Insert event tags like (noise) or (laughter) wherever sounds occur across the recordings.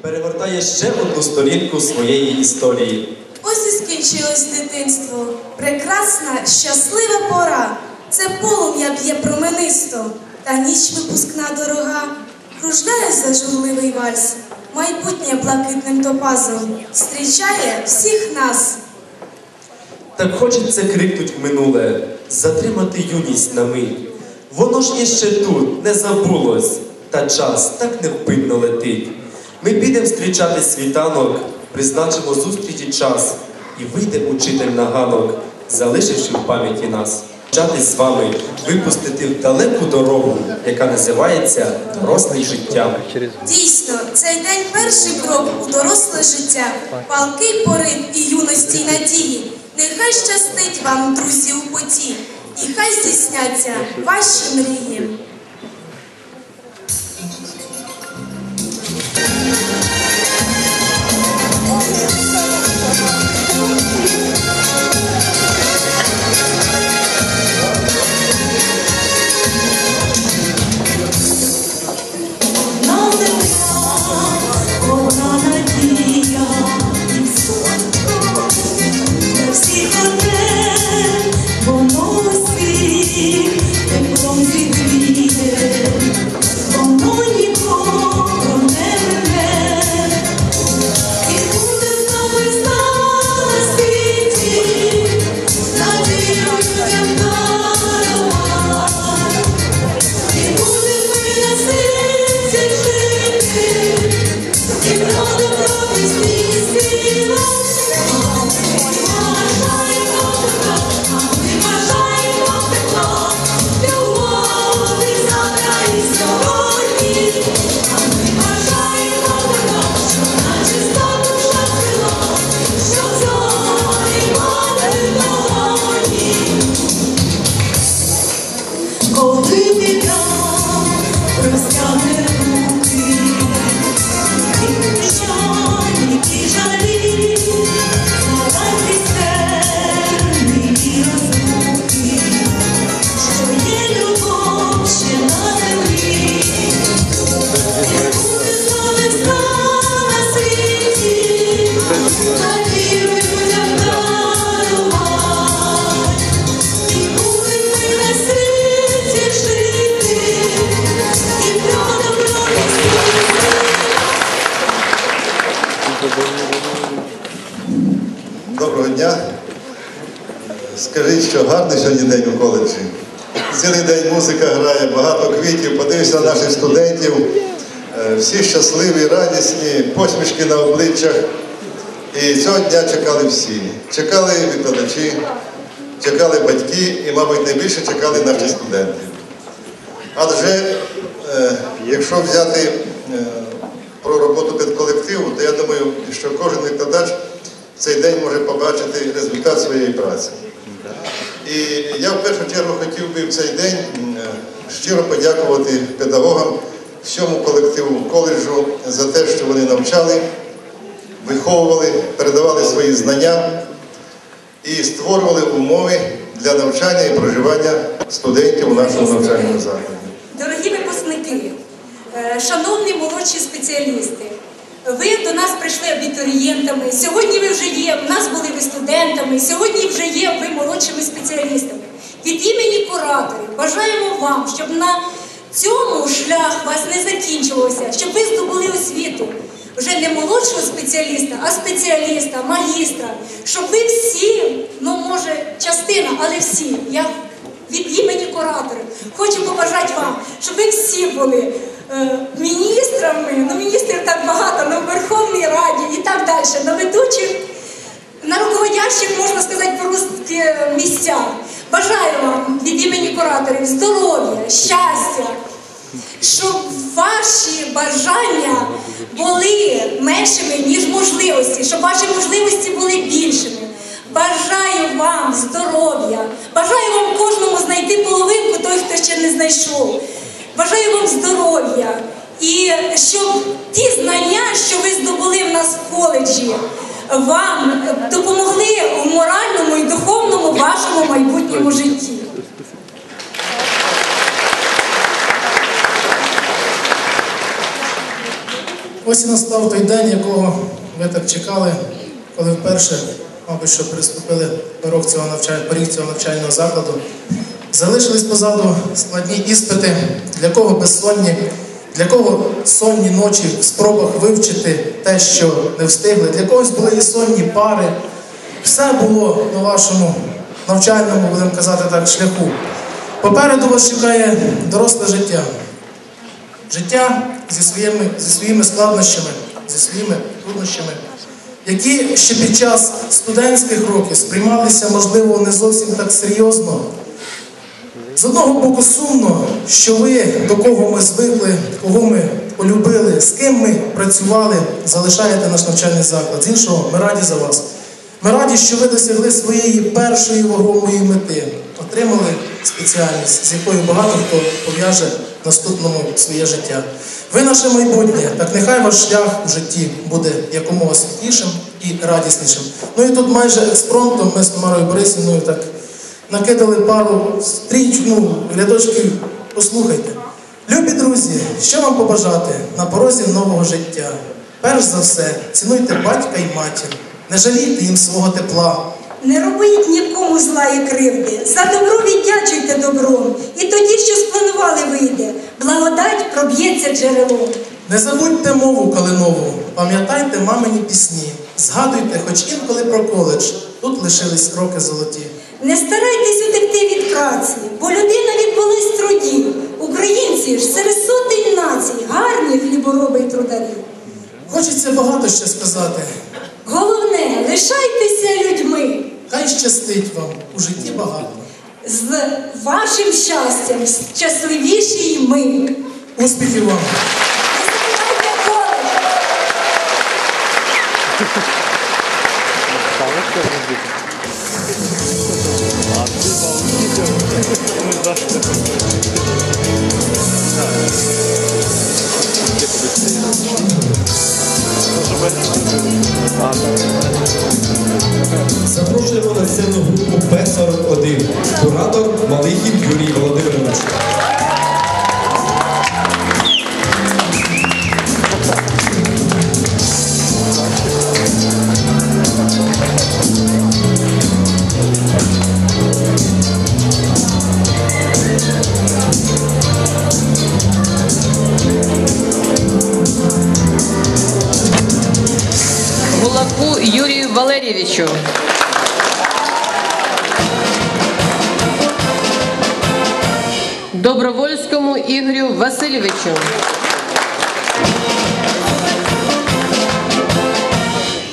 перегортає ще одну сторінку своєї історії. Ось і скінчилось дитинство. Прекрасна, щаслива пора. Це полум'я б'є променисто, та ніч випускна дорога. Кружляє зажурливий вальс, майбутнє блакитним топазом. Зустрічає всіх нас. Так хочеться крикнуть в минуле, затримати юність на мить. Воно ж є ще тут, не забулось, та час так невпинно летить. Ми підемо зустрічати світанок, призначимо зустрічі час, і вийде учитель на ганок, залишивши в пам'яті нас. Вчатись з вами, випустити в далеку дорогу, яка називається доросле життя. Дійсно, цей день перший крок у доросле життя, палкий порив і юності й надії. Нехай щастить вам, друзі, у поті, і хай здійсняться ваші мрії. Доброго дня. Скажіть, що гарний сьогодні день у коледжі. Цілий день музика грає, багато квітів, подивися на наших студентів. Е, Всі щасливі, радісні, посмішки на обличчях. І цього дня чекали всі. Чекали викладачі, чекали батьки і, мабуть, найбільше чекали наші студенти. Адже е, якщо взяти е, про роботу педколективу, то я думаю, що кожен викладач цей день може побачити результат своєї праці. І я в першу чергу хотів би в цей день е, щиро подякувати педагогам, всьому колективу коледжу за те, що вони навчали, виховували, передавали свої знання і створювали умови для навчання і проживання студентів у нашому навчальному закладі. Дорогі випускники, е, шановні молодші спеціалісти, ви до нас прийшли абітурієнтами. Сьогодні ви вже є, у нас були ви студентами, сьогодні вже є ви молодшими спеціалістами. Від імені кураторів бажаємо вам, щоб на цьому шлях вас не закінчувався, щоб ви здобули освіту вже не молодшого спеціаліста, а спеціаліста, магістра, щоб ви всі, ну може, частина, але всі. Я від імені кураторів хочу побажати вам, щоб ви всі були е, міністрами, ну міністрів так багато, на Верховній Раді і так далі, на ведучих, на можна сказати, по-русски місцях. Бажаю вам від імені кураторів здоров'я, щастя, щоб ваші бажання були меншими, ніж можливості, щоб ваші можливості були більшими. Бажаю вам здоров'я, бажаю вам кожному знайти половинку той, хто ще не знайшов. Бажаю вам здоров'я і щоб ті знання, що ви здобули в нас в коледжі, вам допомогли у моральному і духовному вашому майбутньому житті. Ось і настав той день, якого ви так чекали, коли вперше, мабуть, що приступили порог цього навчання, поріг цього навчального закладу. Залишились позаду складні іспити, для кого безсонні, для кого сонні ночі в спробах вивчити те, що не встигли, для когось були і сонні пари. Все було на вашому навчальному, будемо казати так, шляху. Попереду вас чекає доросле життя. Життя зі своїми, зі своїми складнощами, зі своїми труднощами, які ще під час студентських років сприймалися, можливо, не зовсім так серйозно. З одного боку, сумно, що ви, до кого ми звикли, кого ми полюбили, з ким ми працювали, залишаєте наш навчальний заклад. З іншого, ми раді за вас. Ми раді, що ви досягли своєї першої вагомої мети, отримали спеціальність, з якою багато хто пов'яже наступному своє життя. Ви наше майбутнє, так нехай ваш шлях у житті буде якомога світлішим і радіснішим. Ну і тут майже експромтом ми з Тамарою Борисівною так накидали пару стріч, ну, рядочків. Послухайте. Любі друзі, що вам побажати на порозі нового життя? Перш за все, цінуйте батька і матір, не жалійте їм свого тепла. Не робіть нікому зла і кривди. За добро віддячуйте добром. І тоді, що спланували, вийде. Благодать проб'ється джерелом. Не забудьте мову калинову, пам'ятайте мамині пісні, згадуйте хоч інколи про коледж, тут лишились роки золоті. Не старайтесь утекти від праці, бо людина відбулись трудів. Українці ж серед сотень націй, гарні хлібороби й трударі. Хочеться багато ще сказати. Головне, лишайтеся людьми. Хай щастить вам у житті багато. З вашим щастям щасливіші й ми. Успіхів вам! (laughs) Запрошуємо на сцену групу П-41. Куратор Малихін Юрій Володимирович.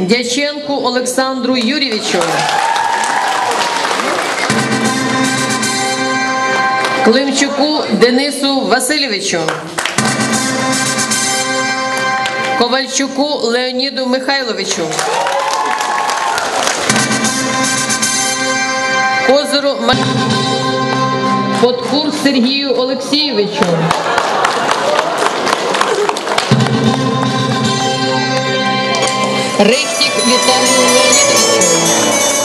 Дяченку Олександру Юрійовичу. Климчуку Денису Васильовичу. Ковальчуку Леоніду Михайловичу. Козиру Ма... Подкур Сергію Олексійовичу. Рихтік Віталію Леонідовичу.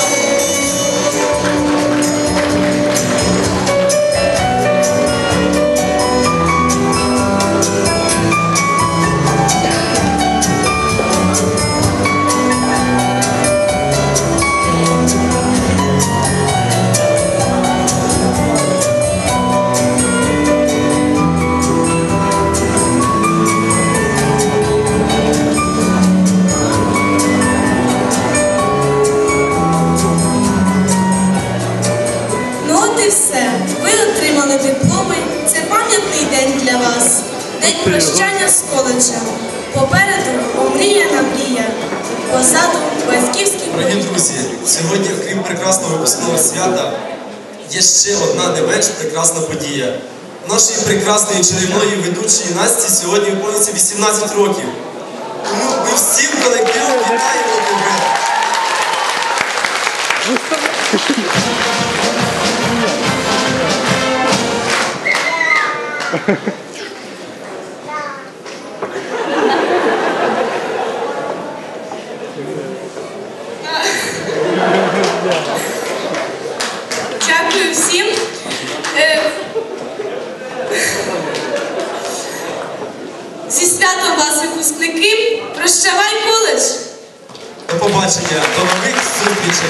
Ще одна не менш прекрасна подія. Нашої прекрасної чарівної ведучої Насті сьогодні виповниться 18 років. Тому ми всім колективом вітаємо тебе. Дякую всім. Е, Зі святом вас, випускники. Прощавай, коледж! До побачення, до нових зустрічей.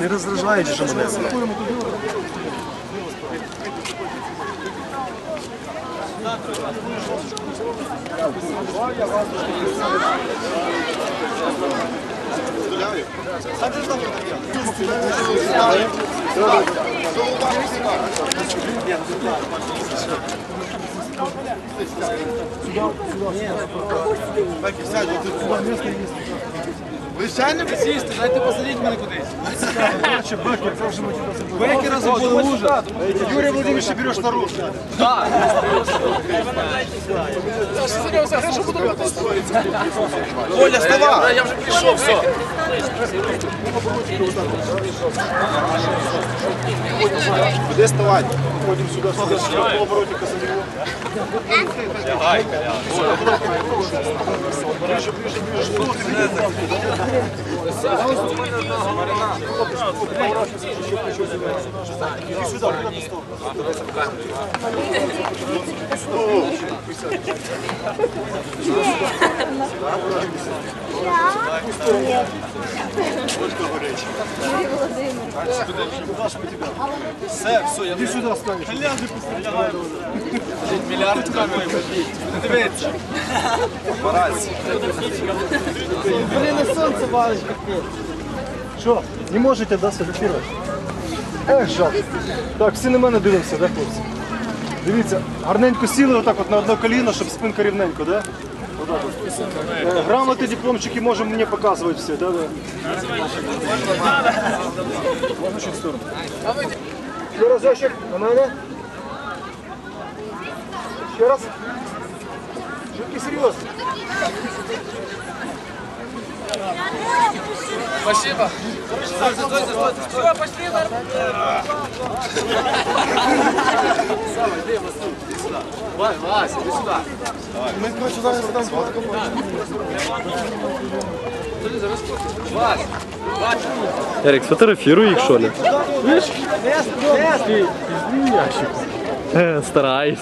Не роздражаєте, що мене. Ви чайно сісти, дайте посадіть мене кудись. Бекера забули ужин. Юрій Володимирович, береш на руку. Коля, вставай! Я вже прийшов, все. Куди вставати? Ходимо сюди, сюди, по обороті Косарєва. Лягай, Ближе, ближе, ближе. Все, все, я Іди сюди станеш. Мільярд камер. Не дивиться. Парась. Блін, на сонце валить. Що, не можете, да, сфотографувати? Ех, жалко. Так, всі на мене дивимося, да, хлопці? Дивіться, гарненько сіли отак от на одне коліно, щоб спинка рівненько, да? Е, Грамоти, дипломчики можемо мені показувати всі, да? да? Можна чуть в сторону. Ще раз, ящик, на мене. Ще раз. Тільки серйозно. Ми, коротше, зараз там фотку Ярик, сфотографируй их, что ли? Э, Э, стараюсь.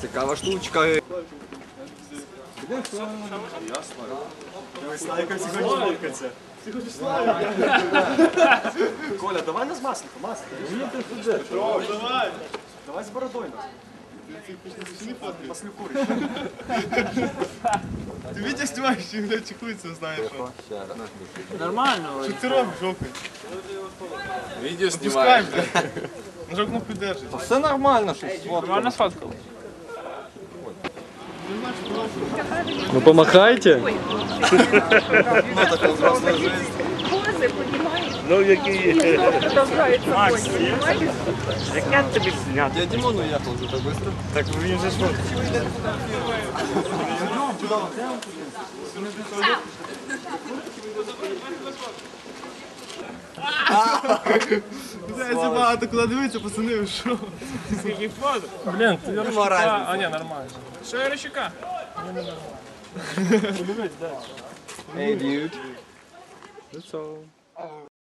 Цікава штучка. Славіка. Коля, давай нас маслику, маслику. Давай. Бородою нас. Ти знімаєш, чи не чекується, знаєш. що. Нормально. Що ти робиш, окунь? Відео знімаєш. Нажав кнопку держить. Все нормально, щось. Нормально сфоткали. Ну помахайте. Я Димон уехал уже так быстро. Так він же что? Знаєте, багато куди дивитися, пацани, ви що? Блін, ти Ярощука. А, ні, нормально. Що Ярощука? Hey, dude. Лицо.